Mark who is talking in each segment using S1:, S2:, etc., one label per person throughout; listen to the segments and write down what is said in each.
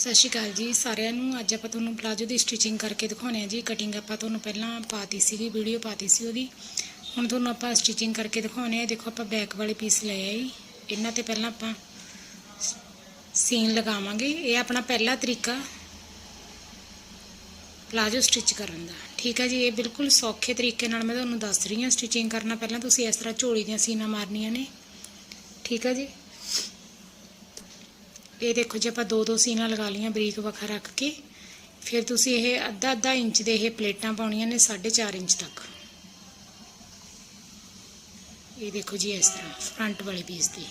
S1: ਸਤਿ ਸ਼੍ਰੀ ਅਕਾਲ ਜੀ ਸਾਰਿਆਂ ਨੂੰ। ਅੱਜ ਆਪਾਂ ਤੁਹਾਨੂੰ ਪਲਾਜੋ ਦੀ ਸਟਿਚਿੰਗ ਕਰਕੇ ਦਿਖਾਉਣੇ ਆ ਜੀ। ਕਟਿੰਗ ਆਪਾਂ ਤੁਹਾਨੂੰ ਪਹਿਲਾਂ ਪਾਤੀ ਸੀਗੀ ਵੀਡੀਓ ਪਾਤੀ ਸੀ ਉਹਦੀ। ਹੁਣ ਤੁਹਾਨੂੰ ਆਪਾਂ ਸਟਿਚਿੰਗ ਕਰਕੇ ਦਿਖਾਉਣੇ ਆ। ਦੇਖੋ ਆਪਾਂ ਬੈਕ ਵਾਲੇ ਪੀਸ ਲਏ ਆ ਜੀ। ਇਹਨਾਂ ਤੇ ਪਹਿਲਾਂ ਆਪਾਂ ਸੀਨ ਲਗਾਵਾਂਗੇ। ਇਹ ਆਪਣਾ ਪਹਿਲਾ ਤਰੀਕਾ ਪਲਾਜੋ ਸਟਿਚ ਕਰਨ ਦਾ। ਠੀਕ ਹੈ ਜੀ, ਇਹ ਬਿਲਕੁਲ ਸੌਖੇ ਤਰੀਕੇ ਨਾਲ ਮੈਂ ਤੁਹਾਨੂੰ ਦੱਸ ਰਹੀ ਹਾਂ। ਸਟਿਚਿੰਗ ਕਰਨਾ ਪਹਿਲਾਂ ਤੁਸੀਂ ਇਸ ਤਰ੍ਹਾਂ ਝੋਲੀ ਦੀਆਂ ਸੀਨਾ ਮਾਰਨੀਆਂ ਨੇ। ਠੀਕ ਹੈ ਜੀ। ਇਹ ਦੇਖੋ ਜੇ ਆਪਾਂ ਦੋ ਦੋ ਸੀਨਾ ਲਗਾ ਲਈਆਂ ਬਰੀਕ ਵੱਖਾ ਰੱਖ ਕੇ। ਫਿਰ ਤੁਸੀਂ ਇਹ ਅੱਧਾ ਅੱਧਾ ਇੰਚ ਦੇ ਇਹ ਪਲੇਟਾਂ ਪਾਉਣੀਆਂ ਨੇ 4.5 ਇੰਚ ਤੱਕ। ਇਹ ਦੇਖੋ ਜੀ ਇਸ ਤਰ੍ਹਾਂ ਫਰੰਟ ਵਾਲੇ ਪੀਸ ਦੀ।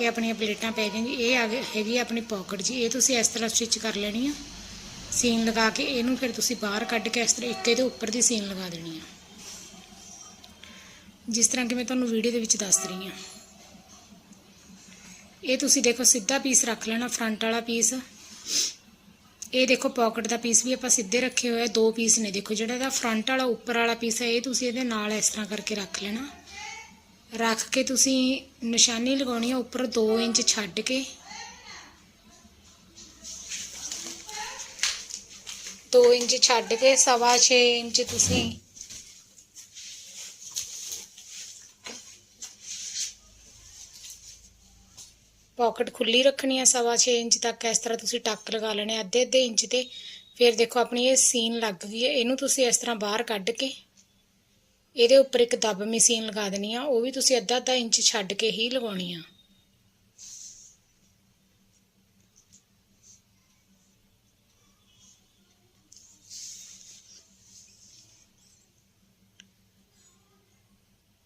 S1: ਇਹ ਆਪਣੀਆਂ ਪਲੇਟਾਂ ਪੈ ਗਈਆਂ ਜੀ, ਇਹ ਆ ਗਈ ਹੈਗੀ ਆਪਣੀ ਪਾਕਟ ਜੀ, ਇਹ ਤੁਸੀਂ ਇਸ ਤਰ੍ਹਾਂ ਸਟਿਚ ਕਰ ਲੈਣੀ ਆ। ਸੀਨ ਲਗਾ ਕੇ ਇਹਨੂੰ ਫਿਰ ਤੁਸੀਂ ਬਾਹਰ ਕੱਢ ਕੇ ਇਸ ਤਰ੍ਹਾਂ ਇੱਕ ਇਹਦੇ ਉੱਪਰ ਦੀ ਸੀਨ ਲਗਾ ਦੇਣੀ ਆ। ਜਿਸ ਤਰ੍ਹਾਂ ਕਿ ਮੈਂ ਤੁਹਾਨੂੰ ਵੀਡੀਓ ਦੇ ਵਿੱਚ ਦੱਸ ਰਹੀ ਹਾਂ। ਇਹ ਤੁਸੀਂ ਦੇਖੋ ਸਿੱਧਾ ਪੀਸ ਰੱਖ ਲੈਣਾ ਫਰੰਟ ਵਾਲਾ ਪੀਸ ਇਹ ਦੇਖੋ ਪਾਕਟ ਦਾ ਪੀਸ ਵੀ ਆਪਾਂ ਸਿੱਧੇ ਰੱਖੇ ਹੋਏ ਆ, ਦੋ ਪੀਸ ਨੇ। ਦੇਖੋ ਜਿਹੜਾ ਇਹਦਾ ਫਰੰਟ ਵਾਲਾ ਉੱਪਰ ਵਾਲਾ ਪੀਸ ਹੈ, ਇਹ ਤੁਸੀਂ ਇਹਦੇ ਨਾਲ ਇਸ ਤਰ੍ਹਾਂ ਕਰਕੇ ਰੱਖ ਲੈਣਾ। ਰੱਖ ਕੇ ਤੁਸੀਂ ਨਿਸ਼ਾਨੀ ਲਗਾਉਣੀ ਹੈ ਉੱਪਰ 2 ਇੰਚ ਛੱਡ ਕੇ। 2 ਇੰਚ ਛੱਡ ਕੇ ਸਵਾ ਛੇ ਇੰਚ ਤੁਸੀਂ ਪਾਕਟ ਖੁੱਲੀ ਰੱਖਣੀ ਆ ਸਵਾ ਛੇ ਇੰਚ ਤੱਕ, ਇਸ ਤਰ੍ਹਾਂ ਤੁਸੀਂ ਟੱਕ ਲਗਾ ਲੈਣੇ ਆ ਅੱਧੇ ਅੱਧੇ ਇੰਚ ਤੇ। ਫਿਰ ਦੇਖੋ ਆਪਣੀ ਇਹ ਸੀਨ ਲੱਗ ਗਈ ਹੈ, ਇਹਨੂੰ ਤੁਸੀਂ ਇਸ ਤਰ੍ਹਾਂ ਬਾਹਰ ਕੱਢ ਕੇ ਇਹਦੇ ਉੱਪਰ ਇੱਕ ਦੱਬ ਮਸ਼ੀਨ ਲਗਾ ਦੇਣੀ ਆ, ਉਹ ਵੀ ਤੁਸੀਂ ਅੱਧਾ ਅੱਧਾ ਇੰਚ ਛੱਡ ਕੇ ਹੀ ਲਗਾਉਣੀ ਆ।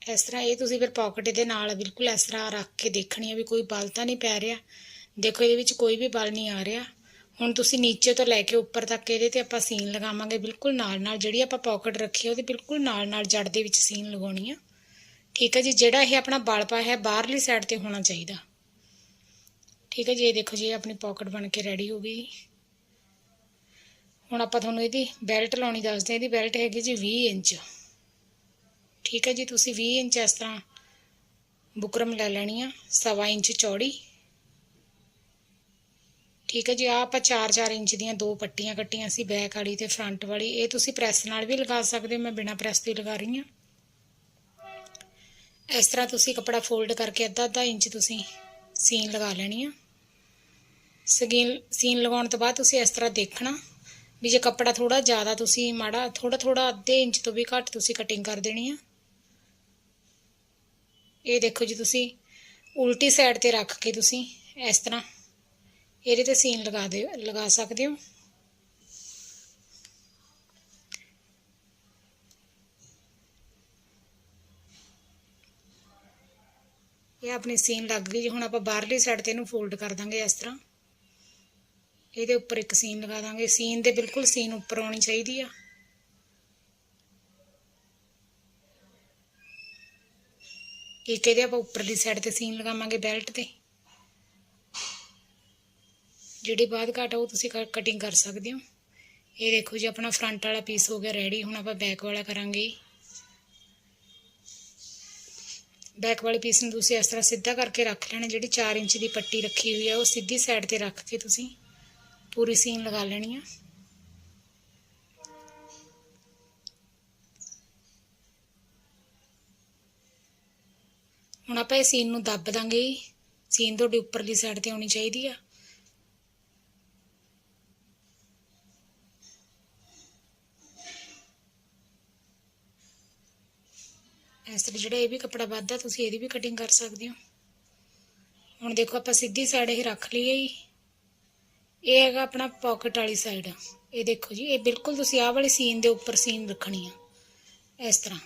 S1: ਇਸ ਤਰ੍ਹਾਂ ਇਹ ਤੁਸੀਂ ਫਿਰ ਪਾਕਟ ਦੇ ਨਾਲ ਬਿਲਕੁਲ ਇਸ ਤਰ੍ਹਾਂ ਰੱਖ ਕੇ ਦੇਖਣੀ ਆ ਵੀ ਕੋਈ ਬਲ ਤਾਂ ਨਹੀਂ ਪੈ ਰਿਹਾ। ਦੇਖੋ ਇਹਦੇ ਵਿੱਚ ਕੋਈ ਵੀ ਬਲ ਨਹੀਂ ਆ ਰਿਹਾ। ਹੁਣ ਤੁਸੀਂ ਨੀਚੇ ਤੋਂ ਲੈ ਕੇ ਉੱਪਰ ਤੱਕ ਇਹਦੇ ਤੇ ਆਪਾਂ ਸੀਨ ਲਗਾਵਾਂਗੇ ਬਿਲਕੁਲ ਨਾਲ ਨਾਲ ਜਿਹੜੀ ਆਪਾਂ ਪਾਕਟ ਰੱਖੀ ਉਹਦੇ ਬਿਲਕੁਲ ਨਾਲ ਨਾਲ ਜੜ ਦੇ ਵਿੱਚ ਸੀਨ ਲਗਾਉਣੀ ਆ। ਠੀਕ ਹੈ ਜੀ, ਜਿਹੜਾ ਇਹ ਆਪਣਾ ਬਲ ਪਾ ਹੈ, ਬਾਹਰਲੀ ਸਾਈਡ ਤੇ ਹੋਣਾ ਚਾਹੀਦਾ। ਠੀਕ ਹੈ ਜੀ, ਇਹ ਦੇਖੋ ਜੀ, ਇਹ ਆਪਣੀ ਪਾਕਟ ਬਣ ਕੇ ਰੈਡੀ ਹੋ ਗਈ। ਹੁਣ ਆਪਾਂ ਤੁਹਾਨੂੰ ਇਹਦੀ ਬੈਲਟ ਲਾਉਣੀ ਦੱਸਦੇ ਹਾਂ। ਇਹਦੀ ਬੈਲਟ ਹੈਗੀ ਜੀ 20 ਇੰਚ। ਠੀਕ ਹੈ ਜੀ, ਤੁਸੀਂ 20 ਇੰਚ ਇਸ ਤਰ੍ਹਾਂ ਬੁਕਰਮ ਲੈ ਲੈਣੀ ਆ, ਸਵਾ ਇੰਚ ਚੌੜੀ। ਠੀਕ ਹੈ ਜੀ ਆ ਆਪਾਂ 4-4 ਇੰਚ ਦੀਆਂ ਦੋ ਪੱਟੀਆਂ ਕੱਟੀਆਂ ਸੀ, ਬੈਕ ਵਾਲੀ ਤੇ ਫਰੰਟ ਵਾਲੀ। ਇਹ ਤੁਸੀਂ ਪ੍ਰੈਸ ਨਾਲ ਵੀ ਲਗਾ ਸਕਦੇ ਹੋ, ਮੈਂ ਬਿਨਾ ਪ੍ਰੈਸ ਤੋਂ ਲਗਾ ਰਹੀ ਹਾਂ। ਇਸ ਤਰ੍ਹਾਂ ਤੁਸੀਂ ਕੱਪੜਾ ਫੋਲਡ ਕਰਕੇ ਅੱਧਾ ਅੱਧਾ ਇੰਚ ਤੁਸੀਂ ਸੀਨ ਲਗਾ ਲੈਣੀ ਆ। ਸਗੀਨ ਸੀਨ ਲਗਾਉਣ ਤੋਂ ਬਾਅਦ ਤੁਸੀਂ ਇਸ ਤਰ੍ਹਾਂ ਦੇਖਣਾ ਵੀ ਜੇ ਕੱਪੜਾ ਥੋੜਾ ਜ਼ਿਆਦਾ ਤੁਸੀਂ ਮਾੜਾ ਥੋੜਾ ਥੋੜਾ ਅੱਧੇ ਇੰਚ ਤੋਂ ਵੀ ਘੱਟ ਤੁਸੀਂ ਕਟਿੰਗ ਕਰ ਦੇਣੀ ਆ। ਇਹ ਦੇਖੋ ਜੀ ਤੁਸੀਂ, ਉਲਟੀ ਸਾਈਡ ਤੇ ਰੱਖ ਕੇ ਤੁਸੀਂ ਇਸ ਤਰ੍ਹਾਂ ਇਹਦੇ ਤੇ ਸੀਨ ਲਗਾ ਦੇ, ਲਗਾ ਸਕਦੇ ਹੋ। ਇਹ ਆਪਣੀ ਸੀਨ ਲੱਗ ਗਈ ਜੀ। ਹੁਣ ਆਪਾਂ ਬਾਹਰਲੀ ਸਾਈਡ ਤੇ ਇਹਨੂੰ ਫੋਲਡ ਕਰ ਦਾਂਗੇ ਇਸ ਤਰ੍ਹਾਂ। ਇਹਦੇ ਉੱਪਰ ਇੱਕ ਸੀਨ ਲਗਾ ਦਾਂਗੇ। ਸੀਨ ਦੇ ਬਿਲਕੁਲ ਸੀਨ ਉੱਪਰ ਆਉਣੀ ਚਾਹੀਦੀ ਆ। ਇੱਕ ਇਹਦੇ ਆਪਾਂ ਉੱਪਰਲੀ ਸਾਈਡ ਤੇ ਸੀਨ ਲਗਾਵਾਂਗੇ ਬੈਲਟ ਤੇ। ਜਿਹੜੀ ਬਾਅਦ ਘਾਟ ਆ, ਉਹ ਤੁਸੀਂ ਕਟਿੰਗ ਕਰ ਸਕਦੇ ਹੋ। ਇਹ ਦੇਖੋ ਜੀ, ਆਪਣਾ ਫਰੰਟ ਵਾਲਾ ਪੀਸ ਹੋ ਗਿਆ ਰੈਡੀ ਹੁਣ ਆਪਾਂ ਬੈਕ ਵਾਲਾ ਕਰਾਂਗੇ। ਬੈਕ ਵਾਲੇ ਪੀਸ ਨੂੰ ਤੁਸੀਂ ਇਸ ਤਰ੍ਹਾਂ ਸਿੱਧਾ ਕਰਕੇ ਰੱਖ ਲੈਣਾ, ਜਿਹੜੀ 4 ਇੰਚ ਦੀ ਪੱਟੀ ਰੱਖੀ ਹੋਈ ਹੈ ਉਹ ਸਿੱਧੀ ਸਾਈਡ ਤੇ ਰੱਖ ਕੇ ਤੁਸੀਂ ਪੂਰੀ ਸੀਨ ਲਗਾ ਲੈਣੀ ਆ। ਹੁਣ ਆਪਾਂ ਇਹ ਸੀਨ ਨੂੰ ਦੱਬ ਦਾਂਗੇ ਸੀਨ ਤੁਹਾਡੀ ਉੱਪਰਲੀ ਸਾਈਡ ਤੇ ਆਉਣੀ ਚਾਹੀਦੀ ਆ। ਇਸ ਤਰ੍ਹਾਂ ਜਿਹੜਾ ਇਹ ਵੀ ਕੱਪੜਾ ਵੱਧਦਾ, ਤੁਸੀਂ ਇਹਦੀ ਵੀ ਕਟਿੰਗ ਕਰ ਸਕਦੇ ਹੋ। ਹੁਣ ਦੇਖੋ ਆਪਾਂ ਸਿੱਧੀ ਸਾਈਡ ਇਹ ਰੱਖ ਲਈ ਹੈ ਜੀ। ਇਹ ਹੈਗਾ ਆਪਣਾ ਪਾਕਟ ਵਾਲੀ ਸਾਈਡ ਇਹ ਦੇਖੋ ਜੀ, ਇਹ ਬਿਲਕੁਲ ਤੁਸੀਂ ਆਹ ਵਾਲੀ ਸੀਨ ਦੇ ਉੱਪਰ ਸੀਨ ਰੱਖਣੀ ਆ। ਇਸ ਤਰ੍ਹਾਂ।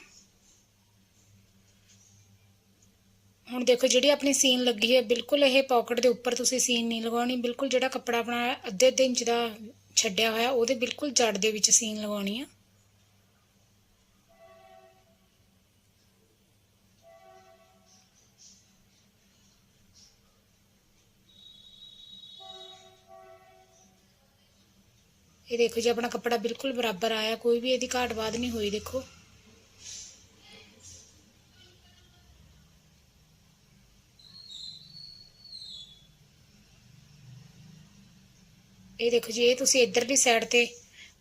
S1: ਹੁਣ ਦੇਖੋ ਜਿਹੜੀ ਆਪਣੀ ਸੀਨ ਲੱਗੀ ਹੈ, ਬਿਲਕੁਲ ਇਹ ਪਾਕਟ ਦੇ ਉੱਪਰ ਤੁਸੀਂ ਸੀਨ ਨਹੀਂ ਲਗਾਉਣੀ, ਬਿਲਕੁਲ ਜਿਹੜਾ ਕੱਪੜਾ ਆਪਣਾ ਅੱਧੇ ਅੱਧੇ ਇੰਚ ਦਾ ਛੱਡਿਆ ਹੋਇਆ, ਉਹਦੇ ਬਿਲਕੁਲ ਜੜ ਦੇ ਵਿੱਚ ਸੀਨ ਲਗਾਉਣੀ ਆ। ਇਹ ਦੇਖੋ ਜੀ, ਆਪਣਾ ਕੱਪੜਾ ਬਿਲਕੁਲ ਬਰਾਬਰ ਆਇਆ, ਕੋਈ ਵੀ ਇਹਦੀ ਘਾਟ ਬਾਦ ਨਹੀਂ ਹੋਈ, ਦੇਖੋ। ਇਹ ਦੇਖੋ ਜੀ, ਇਹ ਤੁਸੀਂ ਇਧਰਲੀ ਸਾਈਡ ਤੇ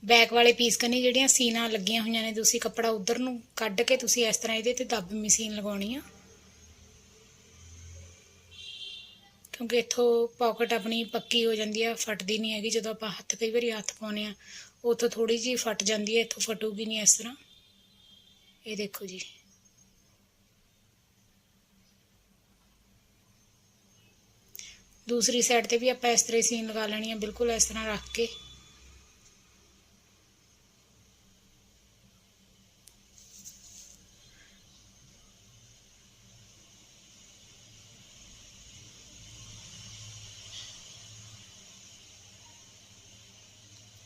S1: ਬੈਕ ਵਾਲੇ ਪੀਸ ਕਰਨੀ ਜਿਹੜੀਆਂ ਸੀਨਾ ਲੱਗੀਆਂ ਹੋਈਆਂ ਨੇ, ਤੁਸੀਂ ਕੱਪੜਾ ਉਧਰ ਨੂੰ ਕੱਢ ਕੇ ਤੁਸੀਂ ਇਸ ਤਰ੍ਹਾਂ ਇਹਦੇ ਤੇ ਦੱਬ ਮਸ਼ੀਨ ਲਗਾਉਣੀ ਆ। ਕਿਉਂਕਿ ਇੱਥੋਂ ਪਾਕਟ ਆਪਣੀ ਪੱਕੀ ਹੋ ਜਾਂਦੀ ਆ, ਫਟਦੀ ਨਹੀਂ ਹੈਗੀ, ਜਦੋਂ ਆਪਾਂ ਹੱਥ ਕਈ ਵਾਰੀ ਹੱਥ ਪਾਉਨੇ ਆ, ਉੱਥੋਂ ਥੋੜੀ ਜਿਹੀ ਫਟ ਜਾਂਦੀ ਹੈ ਇੱਥੋਂ ਫਟੂਗੀ ਨਹੀਂ ਇਸ ਤਰ੍ਹਾਂ। ਇਹ ਦੇਖੋ ਜੀ। ਦੂਸਰੀ ਸਾਈਡ ਤੇ ਵੀ ਆਪਾਂ ਇਸ ਤਰ੍ਹਾਂ ਹੀ ਸੀਨ ਲਗਾ ਲੈਣੀ ਆ ਬਿਲਕੁਲ ਇਸ ਤਰ੍ਹਾਂ ਰੱਖ ਕੇ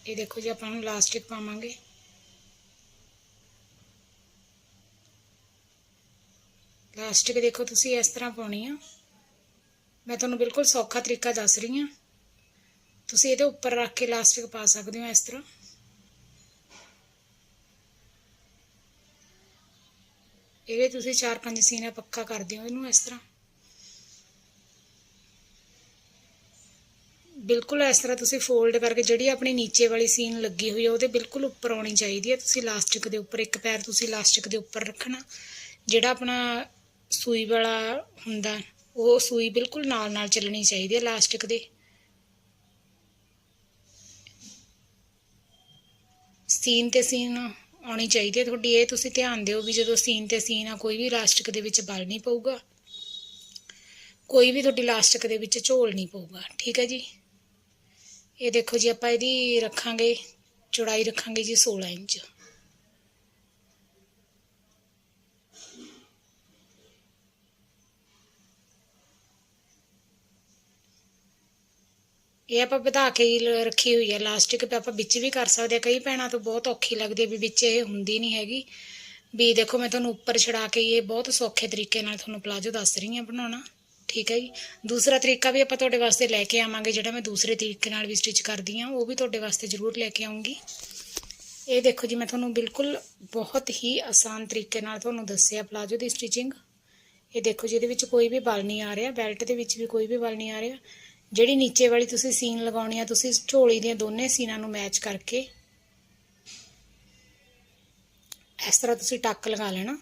S1: ਇਹ ਦੇਖੋ ਜੀ ਆਪਾਂ ਹੁਣ ਲਾਸਟਿਕ ਪਾਵਾਂਗੇ ਲਾਸਟਿਕ ਦੇਖੋ ਤੁਸੀਂ ਇਸ ਤਰ੍ਹਾਂ ਪਾਉਣੀ ਆ ਮੈਂ ਤੁਹਾਨੂੰ ਬਿਲਕੁਲ ਸੌਖਾ ਤਰੀਕਾ ਦੱਸ ਰਹੀ ਹਾਂ। ਤੁਸੀਂ ਇਹਦੇ ਉੱਪਰ ਰੱਖ ਕੇ ਲਾਸਟਿਕ ਪਾ ਸਕਦੇ ਹੋ ਇਸ ਤਰ੍ਹਾਂ। ਇਹਦੇ ਤੁਸੀਂ 4-5 ਸੀਨਾ ਪੱਕਾ ਕਰ ਦਿਓ ਇਹਨੂੰ ਇਸ ਤਰ੍ਹਾਂ। ਬਿਲਕੁਲ ਇਸ ਤਰ੍ਹਾਂ ਤੁਸੀਂ ਫੋਲਡ ਕਰਕੇ ਜਿਹੜੀ ਆਪਣੀ ਨੀਚੇ ਵਾਲੀ ਸੀਨ ਲੱਗੀ ਹੋਈ ਹੈ ਉਹਦੇ ਬਿਲਕੁਲ ਉੱਪਰ ਆਉਣੀ ਚਾਹੀਦੀ ਹੈ ਤੁਸੀਂ ਲਾਸਟਿਕ ਦੇ ਉੱਪਰ ਇੱਕ ਪੈਰ ਤੁਸੀਂ ਲਾਸਟਿਕ ਦੇ ਉੱਪਰ ਰੱਖਣਾ। ਜਿਹੜਾ ਆਪਣਾ ਸੂਈ ਵਾਲਾ ਹੁੰਦਾ ਉਹ ਸੂਈ ਬਿਲਕੁਲ ਨਾਲ ਨਾਲ ਚੱਲਣੀ ਚਾਹੀਦੀ ਹੈ ਇਲਾਸਟਿਕ ਦੇ। ਸੀਨ ਤੇ ਸੀਨ ਆਉਣੀ ਚਾਹੀਦੀ ਹੈ। ਤੁਹਾਡੀ ਇਹ ਤੁਸੀਂ ਧਿਆਨ ਦਿਓ ਵੀ ਜਦੋਂ ਸੀਨ ਤੇ ਸੀਨ ਆ, ਕੋਈ ਵੀ ਇਲਾਸਟਿਕ ਦੇ ਵਿੱਚ ਬਲ ਨਹੀਂ ਪਊਗਾ। ਕੋਈ ਵੀ ਤੁਹਾਡੀ ਇਲਾਸਟਿਕ ਦੇ ਵਿੱਚ ਝੋਲ ਨਹੀਂ ਪਊਗਾ। ਠੀਕ ਹੈ ਜੀ? ਇਹ ਦੇਖੋ ਜੀ, ਆਪਾਂ ਇਹਦੀ ਰੱਖਾਂਗੇ, ਚੌੜਾਈ ਰੱਖਾਂਗੇ ਜੀ 16 ਇੰਚ। ਇਹ ਆਪਾਂ ਵਧਾ ਕੇ ਹੀ ਲ- ਰੱਖੀ ਹੋਈ ਹੈ ਲਾਸਟਿਕ ਤੇ ਆਪਾਂ ਵਿੱਚ ਵੀ ਕਰ ਸਕਦੇ ਹਾਂ। ਕਈ ਭੈਣਾਂ ਤੋਂ ਬਹੁਤ ਔਖੀ ਲੱਗਦੀ ਹੈ ਵੀ ਵਿੱਚ ਇਹ ਹੁੰਦੀ ਨਹੀਂ ਹੈਗੀ। ਵੀ ਦੇਖੋ ਮੈਂ ਤੁਹਾਨੂੰ ਉੱਪਰ ਛੜਾ ਕੇ ਇਹ ਬਹੁਤ ਸੌਖੇ ਤਰੀਕੇ ਨਾਲ ਤੁਹਾਨੂੰ ਪਲਾਜੋ ਦੱਸ ਰਹੀ ਹਾਂ ਬਣਾਉਣਾ। ਠੀਕ ਹੈ ਜੀ। ਦੂਸਰਾ ਤਰੀਕਾ ਵੀ ਆਪਾਂ ਤੁਹਾਡੇ ਵਾਸਤੇ ਲੈ ਕੇ ਆਵਾਂਗੇ, ਜਿਹੜਾ ਮੈਂ ਦੂਸਰੇ ਤਰੀਕੇ ਨਾਲ ਵੀ ਸਟਿਚ ਕਰਦੀ ਹਾਂ, ਉਹ ਵੀ ਤੁਹਾਡੇ ਵਾਸਤੇ ਜ਼ਰੂਰ ਲੈ ਕੇ ਆਉਂਗੀ। ਇਹ ਦੇਖੋ ਜੀ, ਮੈਂ ਤੁਹਾਨੂੰ ਬਿਲਕੁਲ ਬਹੁਤ ਹੀ ਆਸਾਨ ਤਰੀਕੇ ਨਾਲ ਤੁਹਾਨੂੰ ਦੱਸਿਆ ਪਲਾਜੋ ਦੀ ਸਟਿਚਿੰਗ ਇਹ ਦੇਖੋ ਜੀ, ਇਹਦੇ ਵਿੱਚ ਕੋਈ ਵੀ ਬਲ ਨਹੀਂ ਆ ਰਿਹਾ ਬੈਲਟ ਦੇ ਵਿੱਚ ਵੀ ਕੋਈ ਵੀ ਬਲ ਨਹੀਂ ਆ ਰਿਹਾ। ਜਿਹੜੀ ਨੀਚੇ ਵਾਲੀ ਤੁਸੀਂ ਸੀਨ ਲਗਾਉਣੀ ਆ, ਤੁਸੀਂ ਝੋਲੀ ਦੀਆਂ ਦੋਨੇ ਸੀਨਾਂ ਨੂੰ ਮੈਚ ਕਰਕੇ ਇਸ ਤਰ੍ਹਾਂ ਤੁਸੀਂ ਟੱਕ ਲਗਾ ਲੈਣਾ।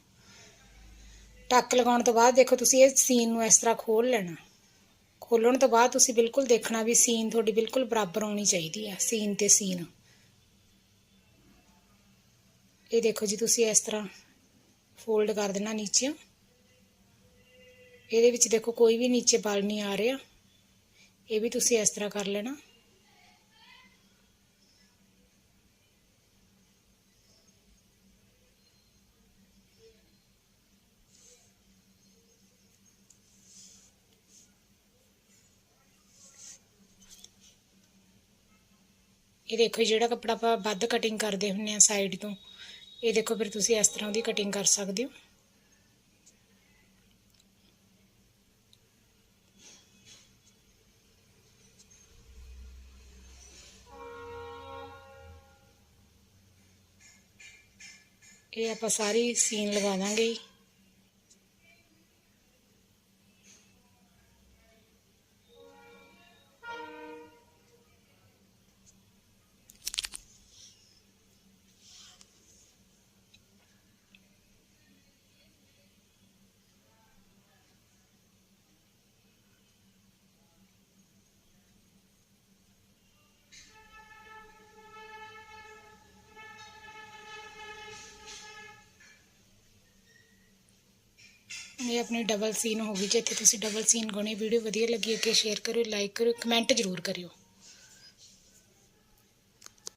S1: ਟੱਕ ਲਗਾਉਣ ਤੋਂ ਬਾਅਦ ਦੇਖੋ ਤੁਸੀਂ ਇਹ ਸੀਨ ਨੂੰ ਇਸ ਤਰ੍ਹਾਂ ਖੋਲ ਲੈਣਾ। ਖੋਲਣ ਤੋਂ ਬਾਅਦ ਤੁਸੀਂ ਬਿਲਕੁਲ ਦੇਖਣਾ ਵੀ ਸੀਨ ਤੁਹਾਡੀ ਬਿਲਕੁਲ ਬਰਾਬਰ ਆਉਣੀ ਚਾਹੀਦੀ ਆ, ਸੀਨ ਤੇ ਸੀਨ। ਇਹ ਦੇਖੋ ਜੀ ਤੁਸੀਂ ਇਸ ਤਰ੍ਹਾਂ ਫੋਲਡ ਕਰ ਦੇਣਾ ਨੀਚੇ ਇਹਦੇ ਵਿੱਚ ਦੇਖੋ ਕੋਈ ਵੀ ਨੀਚੇ ਬਲ ਨਹੀਂ ਆ ਰਿਹਾ। ਇਹ ਵੀ ਤੁਸੀਂ ਇਸ ਤਰ੍ਹਾਂ ਕਰ ਲੈਣਾ। ਇਹ ਦੇਖੋ ਜੀ, ਜਿਹੜਾ ਕੱਪੜਾ ਆਪਾਂ ਵੱਧ ਕਟਿੰਗ ਕਰਦੇ ਹੁੰਨੇ ਆ ਸਾਈਡ ਤੋਂ ਇਹ ਦੇਖੋ ਫਿਰ ਤੁਸੀਂ ਇਸ ਤਰ੍ਹਾਂ ਦੀ ਕਟਿੰਗ ਕਰ ਸਕਦੇ ਹੋ। ਇਹ ਆਪਾਂ ਸਾਰੀ ਸੀਨ ਲਗਾ ਦਾਂਗੇ ਇਹ ਆਪਣੀ ਡਬਲ ਸੀਨ ਹੋ ਗਈ। ਜਿੱਥੇ ਤੁਸੀਂ ਡਬਲ ਸੀਨ ਗਾਉਣੀ ਵੀਡੀਓ ਵਧੀਆ ਲੱਗੀ ਅੱਗੇ ਸ਼ੇਅਰ ਕਰਿਓ ਲਾਈਕ ਕਰਿਓ ਕਮੈਂਟ ਜ਼ਰੂਰ ਕਰਿਓ।